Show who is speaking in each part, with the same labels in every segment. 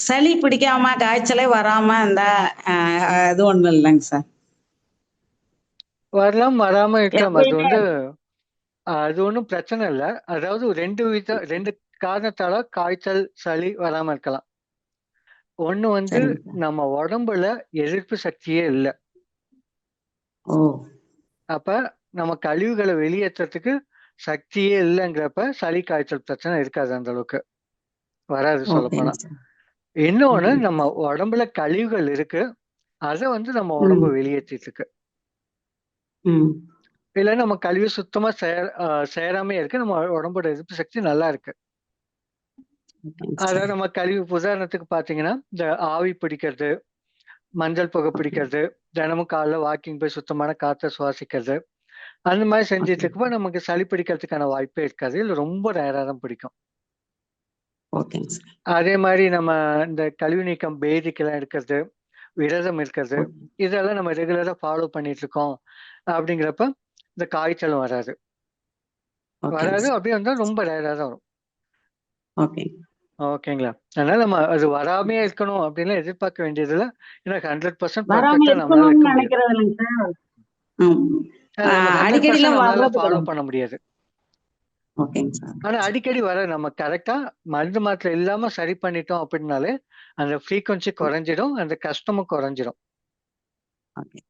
Speaker 1: சளி பிடிக்காம, காய்ச்சலே வராம இருந்தா, அது ஒண்ணும் இல்லைங்க சார்.
Speaker 2: வரலாம், வராம இருக்கலாம். அது வந்து அது ஒண்ணும் பிரச்சனை இல்ல. அதாவது 2 வித 2 காரணத்தால காய்ச்சல், சளி வராம இருக்கலாம். ஒண்ணு வந்து. நம்ம உடம்புல எதிர்ப்பு சக்தியே இல்ல. அப்ப நம்ம கழிவுகள வெளியேற்றத்துக்கு சக்தியே இல்லங்கிறப்ப, சளி, காய்ச்சல் பிரச்சனை இருக்காது அந்த அளவுக்கு. வராது.
Speaker 1: ஓகேங்க சார்.
Speaker 2: இன்னொன்னு நம்ம. உடம்புல கழிவுகள் இருக்கு. அத வந்து நம்ம உடம்பு. வெளியேற்றிட்டு இருக்கு. இல்ல நம்ம கழிவு சுத்தமா சேர அ சேராமயே இருக்கு. நம்ம உடம்போட எதிர்ப்பு சக்தி நல்லா இருக்கு. அதாவது. நம்ம கழிவு உதாரணத்துக்கு பார்த்தீங்கன்னா, இந்த ஆவி பிடிக்கிறது, மஞ்சள் புகை. பிடிக்கிறது, தினமும் காலைல வாக்கிங் போய் சுத்தமான காத்த சுவாசிக்கிறது. அந்த மாரி செஞ்சுட்டு இருக்கப்ப. நமக்கு சளி பிடிக்கிறதுக்கான வாய்ப்பே இருக்காது. இல்ல ரொம்ப ரேரா தான் பிடிக்கும்.
Speaker 1: ஓகேங்க சார்.
Speaker 2: அதே மாரி நம்ம இந்த கழிவு நீக்கம் பேதிக்கெல்லாம் எடுக்கிறது, விரதம் இருக்கிறது. இதெல்லாம் நம்ம ரெகுலரா ஃபாலோ பண்ணிட்டு இருக்கோம். அப்படிங்கிறப்ப, இந்த காய்ச்சலும் வராது. வராது. அப்படியே வந்தா ரொம்ப ரேரா தான் வரும்.
Speaker 1: ஓகே.
Speaker 2: ஓகேங்களா? அதனால நம்ம அது வராமயே இருக்கணும் அப்படின்லாம் எதிர்பார்க்க வேண்டியதில்ல. ஏன்னா 100%
Speaker 1: வராம
Speaker 2: பெர்ஃபெக்ட்டா நம்மளால
Speaker 1: இருக்கணும்னு
Speaker 2: இருக்க முடியாது.
Speaker 1: நினைக்கிறது இல்லைங்க சார். ம்.
Speaker 2: அது
Speaker 1: அ
Speaker 2: நம்ம 100%
Speaker 1: அடிக்கடிலாம்
Speaker 2: நம்மளால
Speaker 1: வர்றது
Speaker 2: ஃபாலோ. பண்ண முடியாது.
Speaker 1: ஓகேங்க சார்.
Speaker 2: ஆனா அடிக்கடி வர நம்ம கரெக்ட்டா மருந்து மாத்திரை இல்லாம சரி பண்ணிட்டோம் அப்படின்னாலே, அந்த ஃப்ரீக்வென்சி
Speaker 1: ம்.
Speaker 2: குறைஞ்சிடும். அந்த கஷ்டமும் குறைஞ்சிரும்.
Speaker 1: ஓகே.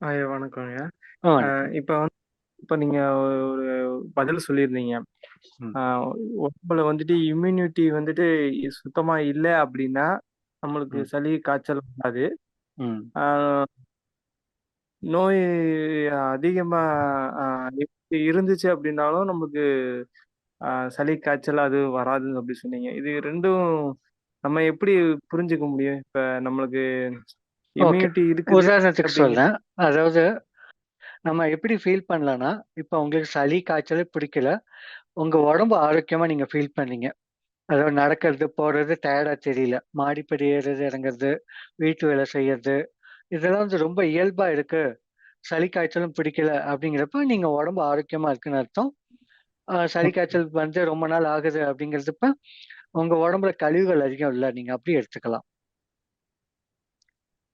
Speaker 3: ஐயா வணக்கங்க.
Speaker 2: வணக்கம்.
Speaker 3: இப்ப வந்து இப்ப நீங்க ஒரு பதில் சொல்லியிருந்தீங்க. உடம்புல வந்துட்டு இம்யூனிட்டி வந்துட்டு சுத்தமா இல்ல அப்படின்னா, நம்மளுக்கு. சளி, காய்ச்சல் வராது. நோய் அதிகமா இருந்துச்சு அப்படின்னாலும் நமக்கு சளி, காய்ச்சல் அது வராதுன்னு அப்படி சொன்னீங்க. இது 2ம் நம்ம எப்படி புரிஞ்சுக்க முடியும்? இப்ப நம்மளுக்கு. இம்யூனிட்டி இருக்குது
Speaker 2: உதாரணத்துக்கு சொல்றேன். அதாவது நம்ம எப்படி ஃபீல் பண்ணலாம்னா, இப்ப உங்களுக்கு சளி, காய்ச்சலே பிடிக்கல. உங்க உடம்பு ஆரோக்கியமா நீங்க ஃபீல் பண்ணீங்க. அதாவது நடக்கிறது, போறது டயர்டா தெரியல. மாடிப்படி ஏறுறது, இறங்குறது, வீட்டு வேலை செய்யறது, இதெல்லாம் வந்து ரொம்ப இயல்பா இருக்கு. சளி, காய்ச்சலும் பிடிக்கல அப்படிங்கிறப்ப, நீங்க உடம்பு ஆரோக்கியமா இருக்குன்னு அர்த்தம். சளி. காய்ச்சல் வந்து ரொம்ப நாள் ஆகுது அப்படிங்கிறப்ப, உங்க உடம்புல கழிவுகள் அதிகம் இல்ல. நீங்க அப்படி எடுத்துக்கலாம்.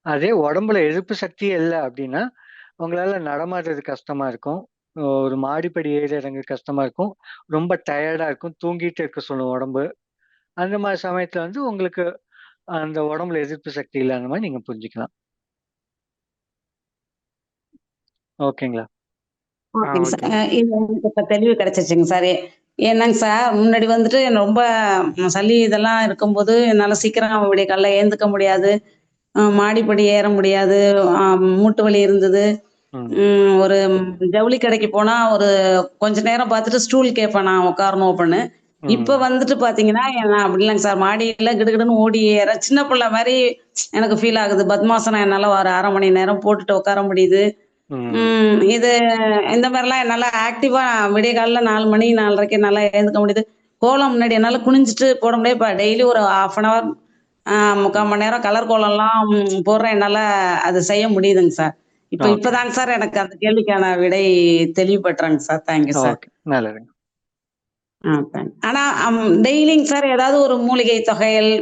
Speaker 2: அதே உடம்புல எதிர்ப்பு சக்தியே இல்ல அப்படின்னா, உங்களால நடமாடுறது கஷ்டமா இருக்கும். ஒரு மாடிப்படி ஏறி இறங்க கஷ்டமா இருக்கும். ரொம்ப டயர்டா இருக்கும். தூங்கிட்டே இருக்க சொல்லும் உடம்பு. அந்த மாரி சமயத்துல வந்து உங்களுக்கு அந்த உடம்புல எதிர்ப்பு சக்தி இல்லாத மாரி நீங்க புரிஞ்சுக்கலாம். ஓகேங்களா?
Speaker 1: ஓகேங்க சார். இது எனக்கு இப்ப தெளிவு கிடைச்சிருச்சுங்க சார். என்னங்க சார், முன்னாடி வந்துட்டு ரொம்ப சளி இதெல்லாம் இருக்கும்போது, என்னால சீக்கிரம் விடிய காலைல எழுந்துக்க முடியாது. மாடிப்படி ஏற முடியாது. மூட்டு வலி இருந்தது. ஒரு ஜவுளி கடைக்கு போனா, ஒரு கொஞ்ச நேரம் பார்த்துட்டு ஸ்டூல் கேட்பேன் நான் உட்காரணும் அப்படின்னு. இப்ப. வந்துட்டு பார்த்தீங்கன்னா, நான் அப்படி இல்லைங்க சார். மாடியில கிடுகிடுன்னு ஓடி ஏற சின்ன பிள்ளை மாரி எனக்கு ஃபீல் ஆகுது. பத்மாசனம் என்னால ஒரு 1/2 மணி நேரம் போட்டுட்டு உட்கார முடியுது. இது இந்த மாரிலாம் என்னால ஆக்டிவா விடிய காலைல 4 மணி 4:30க்கு என்னால எழுந்துக்க முடியுது. கோலம் முன்னாடி என்னால குனிஞ்சுட்டு போட முடியாது. இப்ப டெய்லி ஒரு 1/2 அன் ஹவர் அ 3/4 மணி நேரம் கலர் கோலம்லாம் போடுறேன். என்னால அது செய்ய முடியுதுங்க சார். இப்ப. இப்பதாங்க சார் எனக்கு அந்த கேள்விக்கான விடை தெளிவு பெற்றேங்க சார். Thank you sir.
Speaker 2: நல்லதுங்க.
Speaker 1: ஆனா அம் டெய்லிங்க சார் ஏதாவது ஒரு மூலிகை தொகையல்,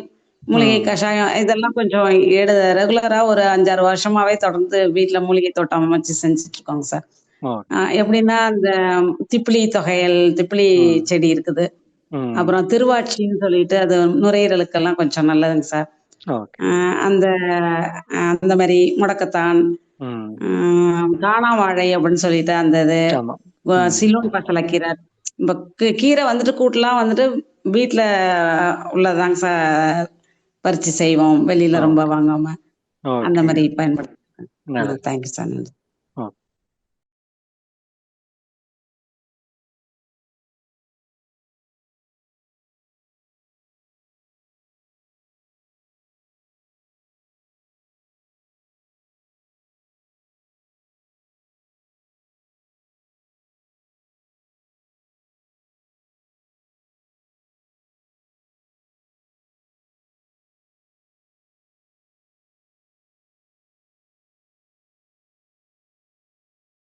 Speaker 1: மூலிகை. கஷாயம் இதெல்லாம் கொஞ்சம் எடு ரெகுலரா ஒரு 5, 6 வருஷமாவே தொடர்ந்து வீட்ல மூலிகை தோட்டம் அமைச்சு செஞ்சுட்டு இருக்கோங்க சார். எப்படின்னா, அந்த திப்பிலி தொகையல், திப்பிலி. செடி இருக்குது. அப்புறம் திருவாச்சின்னு சொல்லிட்டு அது நுரையீரலுக்கெல்லாம் கொஞ்சம் நல்லதுங்க சார். அந்த அந்த மாரி முடக்கத்தான், காணாவாழை அப்படின்னு சொல்லிட்டு அந்த இது. சிலோன் பசலைக்கீரை. இப்ப கீரை வந்துட்டு கூட்டுலாம் வந்துட்டு வீட்ல உள்ளதாங்க சார் பறிச்சு செய்வோம். வெளியில ரொம்ப. வாங்காம. அந்த
Speaker 2: ஓகேங்க.
Speaker 1: மாரி பயன்படுத்துறேன். ஆ
Speaker 2: நல்லது.
Speaker 1: Thank you sir. நன்றி.